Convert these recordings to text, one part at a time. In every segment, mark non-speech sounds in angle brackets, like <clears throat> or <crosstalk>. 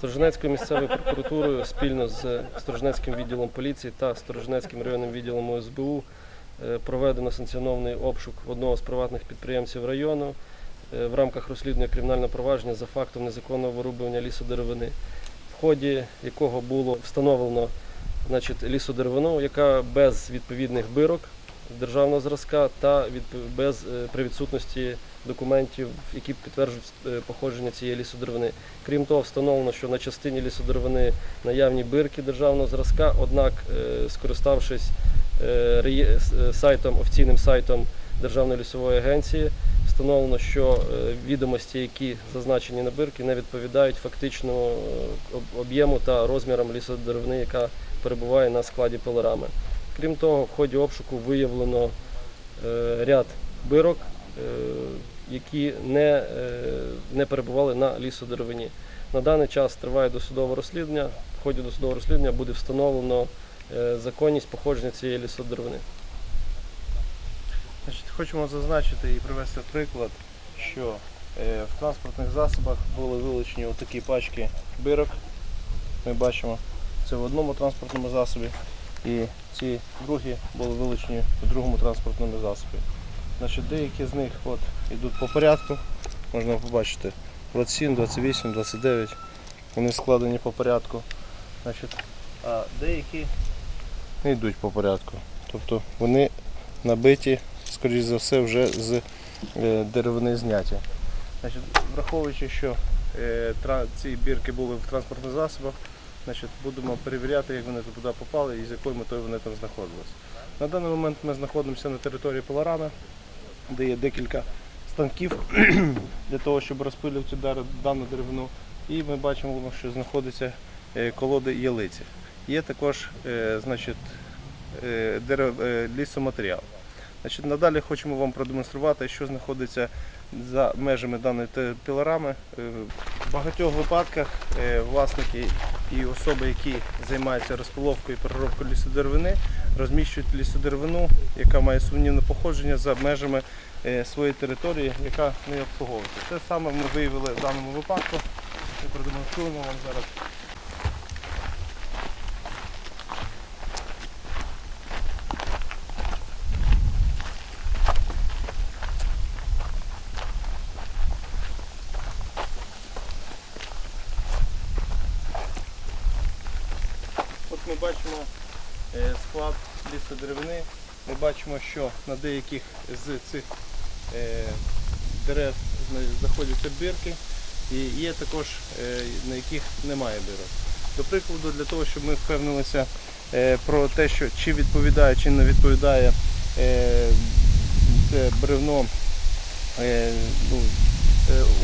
Сторожинецькою місцевою прокуратурою спільно з Сторожинецьким відділом поліції та Сторожинецьким районним відділом ОСБУ е, проведено санкціонований обшук одного з приватних підприємців району е, в рамках розслідування кримінального провадження за фактом незаконного вирубування лісодеревини, в ході якого було встановлено значить, лісодеревину, яка без відповідних бирок державного зразка та без е, при відсутності документів, які підтверджують е, походження цієї лісодеревини. Крім того, встановлено, що на частині лісодеревини наявні бирки державного зразка, однак, е, скориставшись е, сайтом, офіційним сайтом Державної лісової агенції, встановлено, що відомості, які зазначені на бирки, не відповідають фактично об'єму та розмірам лісодеревини, яка перебуває на складі пилорами. Крім того, в ході обшуку виявлено ряд бирок, які не, е, не перебували на лісодеревині. На даний час триває досудове розслідування. В ході досудового розслідування буде встановлено е, законність походження цієї лісодеревини. Хочемо зазначити і привести приклад, що е, в транспортних засобах були вилучені отакі пачки бирок. Ми бачимо це в одному транспортному засобі. І ці другі були вилучені в другому транспортному засобі. Значить, деякі з них от, йдуть по порядку. Можна побачити 27, 28, 29. Вони складені по порядку. Значить, а деякі не йдуть по порядку. Тобто вони набиті, скоріш за все, вже з е, деревини зняті. Значить, враховуючи, що е, ці бірки були в транспортних засобах, значить, будемо перевіряти, як вони туди попали і з якою метою вони там знаходились. На даний момент ми знаходимося на території Пилорами, де є декілька станків <clears throat> для того, щоб розпилювати дану деревину. І ми бачимо, що знаходяться е, колоди ялиці. Є також е, значить, е, лісоматеріал. Значить, надалі хочемо вам продемонструвати, що знаходиться за межами даної пілорами. Е, В багатьох випадках е, власники і особи, які займаються розпиловкою і переробкою лісодеревини, розміщують лісодеревину, яка має сумнівне походження за межами е, своєї території, яка не обслуговується. Це саме ми виявили в даному випадку. Ми продемонструємо вам зараз. Ми бачимо е, склад лісодеревини. Ми бачимо, що на деяких з цих е, дерев знаходяться бірки, і є також е, на яких немає бірок. До прикладу, для того, щоб ми впевнилися про те, що чи відповідає, чи не відповідає це бревно ну,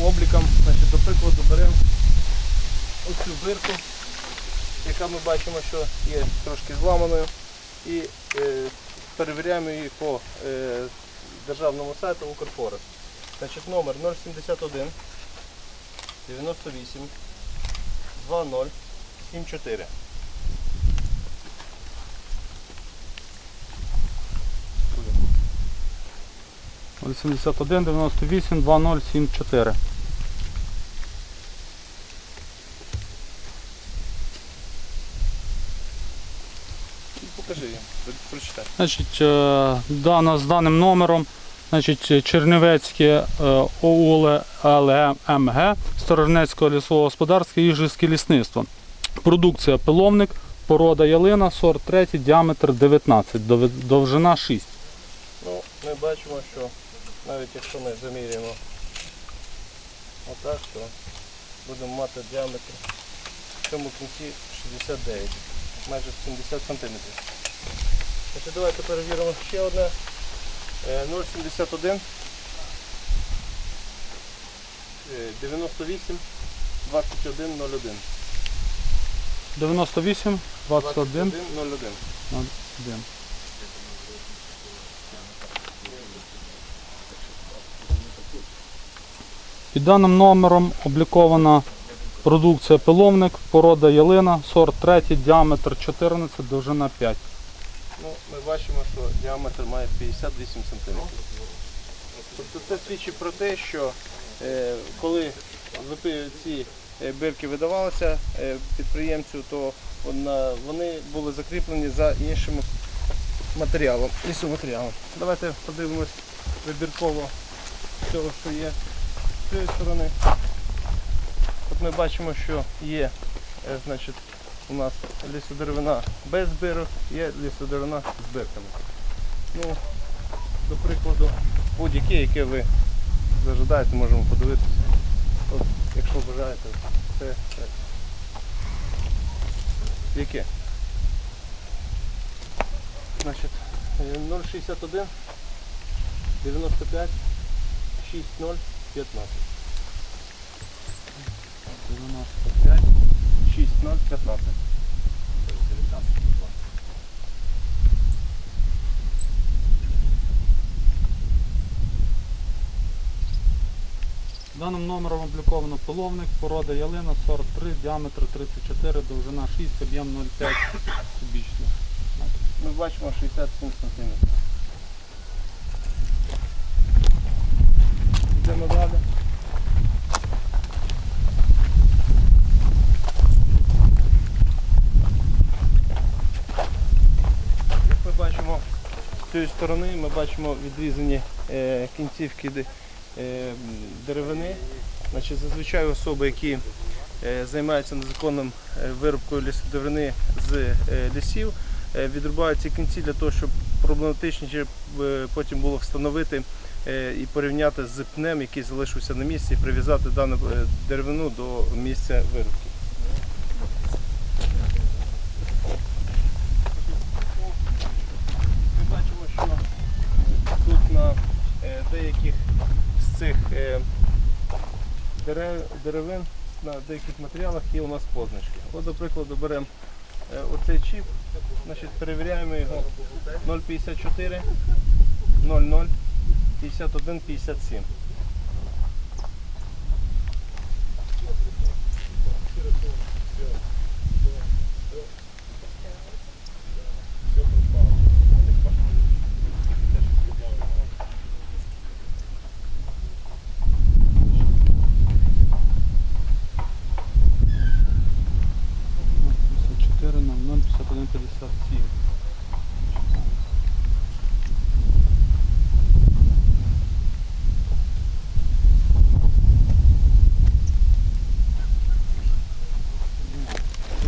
облікам, значить, до прикладу, беремо оцю бирку яка ми бачимо, що є трошки зламаною. І е, перевіряємо її по е, державному сайту Укрфорест. Значить, номер 071 98 20 74. Ось 71 98 2074. Покажи її, прочитай. Значить, е, дана з даним номером, значить, Чернівецьке е, ОУЛ ЛМГ, Сторожнецького лісового господарства і Іжівське лісництво. Продукція пиловник, порода ялина, сорт 3, діаметр 19, довжина 6. Ну, ми бачимо, що навіть якщо ми заміряємо отак, то будемо мати діаметр в цьому кінці 69, майже 70 сантиметрів. Значить, давайте перевіримо ще одне. Е, 0,71 е, 98 21 01. 98, 21, 01. 01. Під даним номером облікована продукція пиловник, порода ялина, сорт 3, діаметр 14, довжина 5. Ну, ми бачимо, що діаметр має 58 см. Тобто це свідчить про те, що е, коли ці е, бирки видавалися е, підприємцю, то вони були закріплені за іншим матеріалом, лісоматеріалом. Давайте подивимось вибірково всього, що є з цієї сторони. От ми бачимо, що є е, значить, у нас лісодеревина без бирок, є лісодеревина з бирками. Ну, до прикладу, будь-яке, яке ви зажадаєте, можемо подивитися. От, якщо бажаєте, це. Яке? Значить, е, 061 95 60 15. 95 60 15. Даним номером обліковано половник, порода ялина 43, діаметр 34, довжина 6, об'єм 0,5 кубічних. Ми бачимо 67 см. Йдемо далі. Як ми бачимо з цієї сторони, ми бачимо відрізані е, кінцівки е, деревини. Значить, зазвичай особи, які е, займаються незаконним вирубкою лісодеревини з лісів, відрубають ці кінці для того, щоб проблематичніше потім було встановити і порівняти з пнем, який залишився на місці, і прив'язати дану деревину до місця вирубки. Ми бачимо, що тут на е, деяких з цих е, дерев, деревин на деяких матеріалах є у нас позначки. От, до прикладу, беремо е, оцей чіп, значить, перевіряємо його 0,54, 00, 51, 57. Ну, 54 на 0, 51, 57.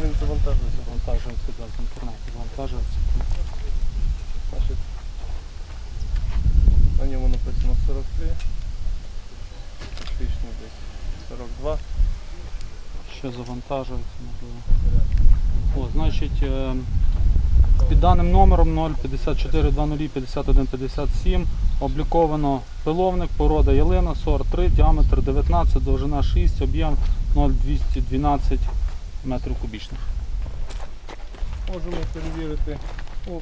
Він завантажується. Завантажується, да, з інтернету завантажується. Значить, на ньому написано 43, фактично десь 42. Ще завантажується, значить, е, під даним номером 054 20 51 57 обліковано пиловник, порода ялина, сорт 3, діаметр 19, довжина 6, об'єм 0,212 метрів кубічних. Можемо перевірити ну,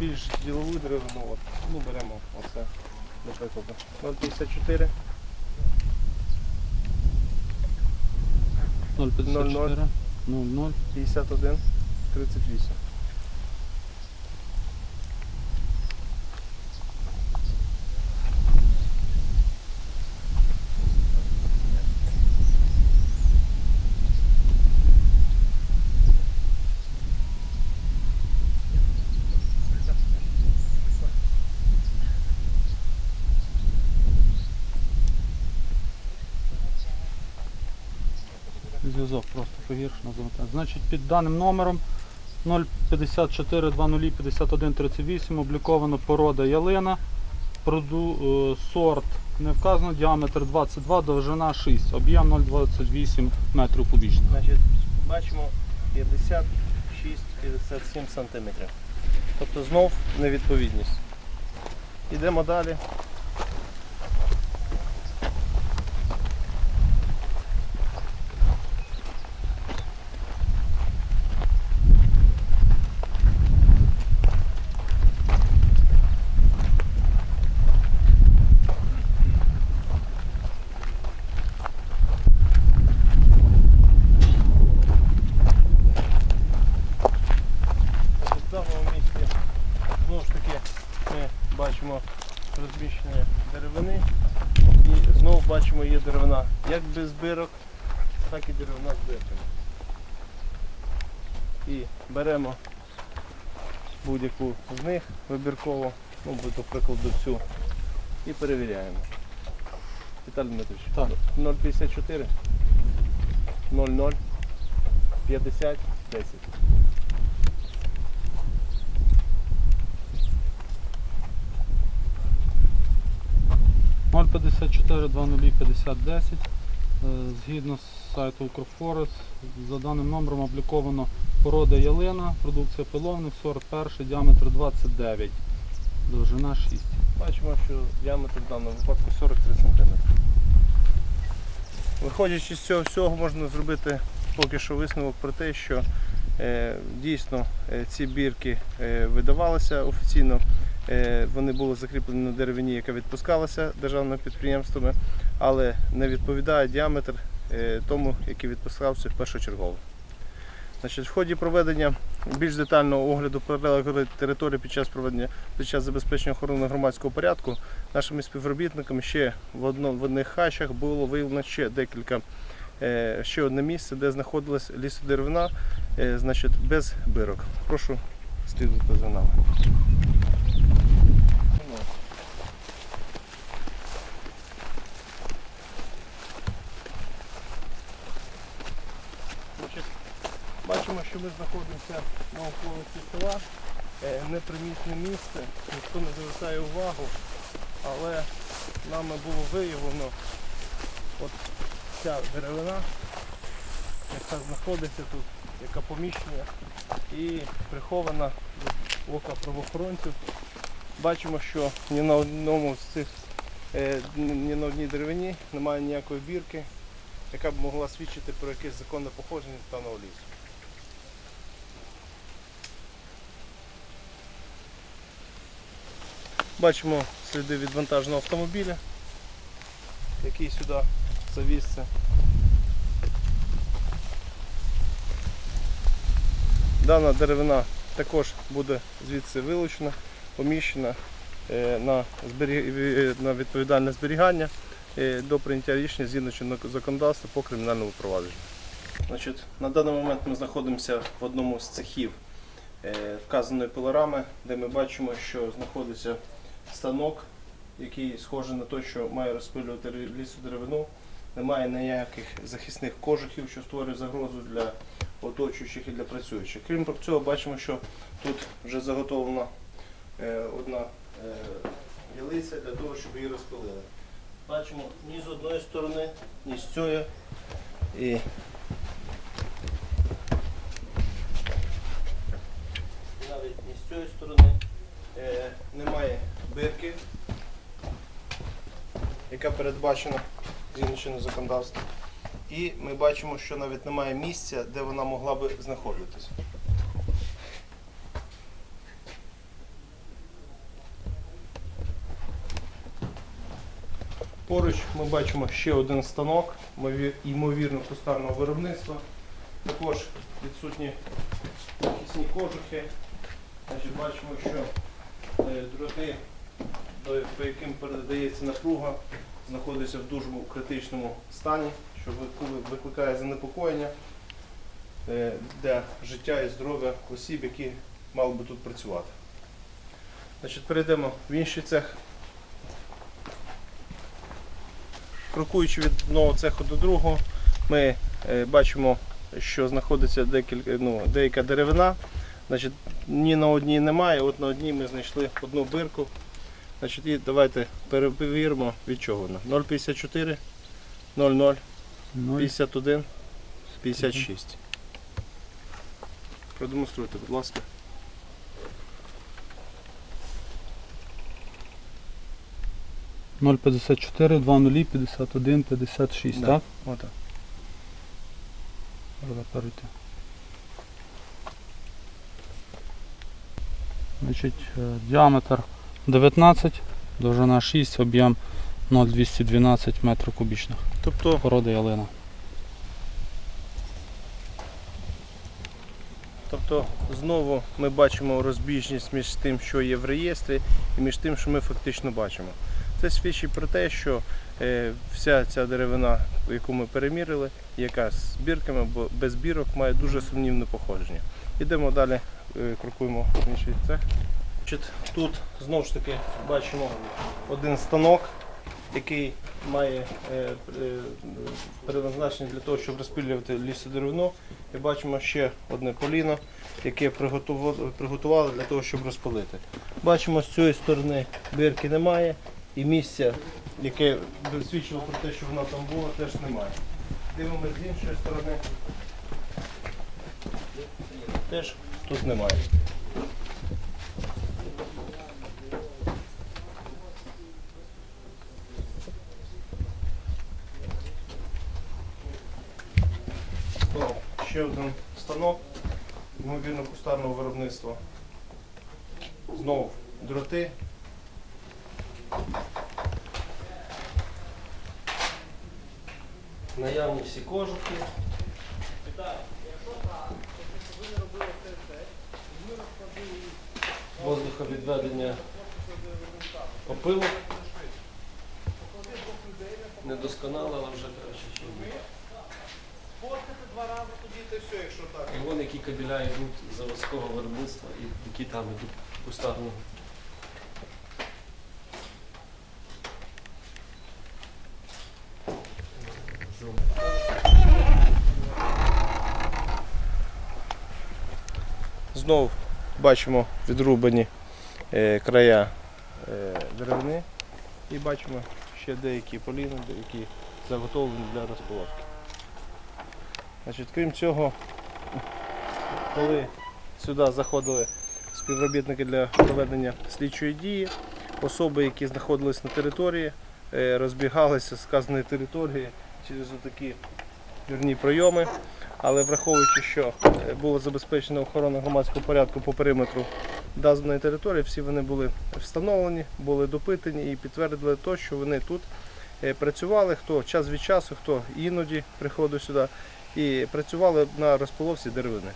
більш ділову деревину. От, ну, беремо оце, до прикладу. 0,54, 0,54, 0,0. 51, 38. Зв'язок просто погіршено. Значить, під даним номером 054 20 51 38 обліковано порода ялина, проду, е, сорт не вказано, діаметр 22, довжина 6, об'єм 0,28 метрів кубічних. Значить, бачимо 56-57 сантиметрів. Тобто знов невідповідність. Йдемо далі. Значить, В даному місці знову ж таки ми бачимо розміщення деревини і знову бачимо є деревина як без бирок, так і деревина з бирками. І беремо будь-яку з них вибірково, ну, до прикладу цю, і перевіряємо. Віталій Дмитрович, 054 00 50 10. – 054 20 50 10. Е, Згідно з сайту Укрфорест, за даним номером обліковано порода ялина, продукція пиловник, 41, діаметр 29, довжина 6. Бачимо, що діаметр в даному випадку 43 см. Виходячи з цього всього, можна зробити поки що висновок про те, що е, дійсно е, ці бірки е, видавалися офіційно. Е, вони були закріплені на деревині, яка відпускалася державними підприємствами, але не відповідає діаметр е, тому, який відпускався першочергово. Значить, в ході проведення більш детального огляду прилеглої території під час проведення під час забезпечення охорони громадського порядку нашими співробітниками ще в, одно, в одних хащах було виявлено ще декілька, е, ще одне місце, де знаходилась лісодеревина, значить, без бирок. Прошу слідувати за нами. Значить, Бачимо, що ми знаходимося на околиці села. Е, Непримітне місце, ніхто не звертає увагу, але нами було виявлено от ця деревина, яка знаходиться тут, яка поміщена і прихована від ока правоохоронців. Бачимо, що ні на одному з цих, е, ні на одній деревині немає ніякої бірки, яка б могла свідчити про якесь законне походження даного лісу. Бачимо сліди від вантажного автомобіля, який сюди завісся. Дана деревина також буде звідси вилучена, поміщена е, е, на відповідальне зберігання е, до прийняття рішення згідно чинного законодавства по кримінальному провадженню. На даний момент ми знаходимося в одному з цехів вказаної пилорами, де ми бачимо, що знаходиться станок, який схожий на той, що має розпилювати ри- лісодеревину. Немає ніяких захисних кожухів, що створює загрозу для оточуючих і для працюючих. Крім цього, бачимо, що тут вже заготовлена е, одна е, ялиця для того, щоб її розпилили. Бачимо ні з одної сторони, ні з цієї. І навіть ні з цієї сторони е, немає бирки, яка передбачена згідно чинного законодавства. І ми бачимо, що навіть немає місця, де вона могла би знаходитися. Поруч ми бачимо ще один станок, ймовірно кустарного виробництва. Також відсутні захисні кожухи. Значить, бачимо, що е, дроти, по яким передається напруга, знаходяться в дуже критичному стані, що викликає занепокоєння е, для життя і здоров'я осіб, які мали би тут працювати. Значить, перейдемо в інший цех. Крокуючи від одного цеху до другого, ми е, бачимо, що знаходиться декілька, ну, деяка деревина. Значить, ні на одній немає, от на одній ми знайшли одну бирку. Значить, і давайте перевіримо, від чого вона. 0,54, 00, 51, 56. Продемонструйте, будь ласка. – 054 20 51 56, Да. так? Отак. Треба перейти. Значить, е, діаметр 19, довжина 6, об'єм 0,212 метрів кубічних. Тобто Порода ялина. Тобто знову ми бачимо розбіжність між тим, що є в реєстрі, і між тим, що ми фактично бачимо. Це свідчить про те, що е, вся ця деревина яку ми перемірили, яка з бірками, бо без бірок має дуже сумнівне походження. Ідемо далі, е, крокуємо в інший цех. Тут знову ж таки бачимо один станок, який має е, е, предназначення для того, щоб розпилювати лісодеревину. І бачимо ще одне поліно, яке приготували, приготували для того, щоб розпалити. Бачимо, з цієї сторони бирки немає і місця, яке свідчило про те, що вона там була, теж немає. Дивимося з іншої сторони. Теж тут немає. Знову ще один станок, ймовірно, кустарного виробництва. Знову дроти. Наявні всі кожухи. Воздуховідведення опилок. Недосконало, але вже краще, ніж було. Фоткати два рази тоді та все, якщо так. І вон які кабеля йдуть заводського виробництва і які там йдуть кустарного. Знов бачимо відрубані е, края е, деревини і бачимо ще деякі поліни, які заготовлені для розполовки. Значить, крім цього, коли сюди заходили співробітники для проведення слідчої дії, особи, які знаходились на території, е, розбігалися з сказаної території через такі дверні прийоми. Але враховуючи, що е, було забезпечено охорона громадського порядку по периметру даної території, всі вони були встановлені, були допитані і підтвердили те, що вони тут е, працювали, хто час від часу, хто іноді приходив сюди, і працювали на розполовці деревини.